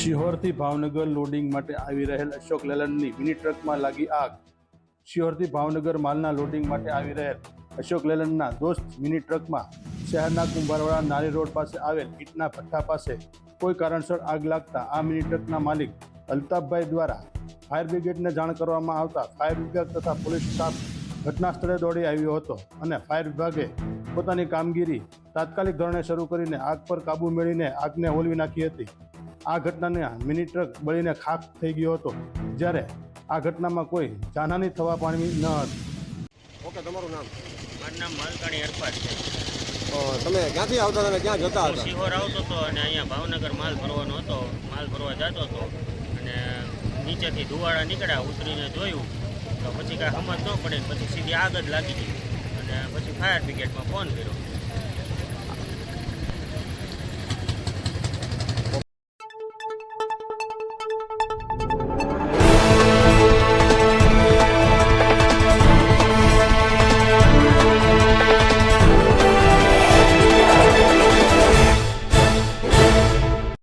શિહોરથી Bhavnagar loading માટે આવી રહેલ અશોક લેલનની મિની ટ્રકમાં લાગી આગ. શિહોરથી ભાવનગર માલના લોડિંગ માટે આવી રહેલ અશોક લેલનના દોસ્ત મિની ટ્રકમાં શહેરના કુંભારવાડા નારી રોડ પાસે આવેલ ઈટના ભઠ્ઠા પાસે કોઈ કારણસર આગ લાગતા આ મિની ટ્રકના માલિક અલ્તાફભાઈ દ્વારા ફાયર બ્રિગેડને જાણ કરવામાં આવતા ફાયર વિભાગ તથા પોલીસ સ્ટાફ ઘટના સ્થળે દોડી આવ્યો હતો અને ફાયર વિભાગે પોતાની કામગીરી તાત્કાલિક ધોરણે શરૂ કરીને આગ પર કાબૂ મેળવીને આગને હોલવી નાખી હતી. આ ઘટનાને મિની ટ્રક બળીને ખાખ થઈ ગયો હતો જ્યારે આ ઘટનામાં કોઈ જાનહાની થવા પામી ન હતી. ઓકે તમારું નામ? મારું નામ માલકાણી હરપાલ છે. તમે ક્યાંથી આવતા તમે ક્યાં જતા હતા? સિહોર આવતો હતો અને અહીંયા ભાવનગર માલ ભરવાનો હતો. માલ ભરવા જતો હતો અને નીચેથી ધુવાળા નીકળ્યા ઉતરીને જોયું. તો પછી કાંઈ સમજ ન પડે પછી સીધી આગ જ લાગી ગઈ. અને પછી ફાયર બ્રિગેડમાં ફોન કર્યો.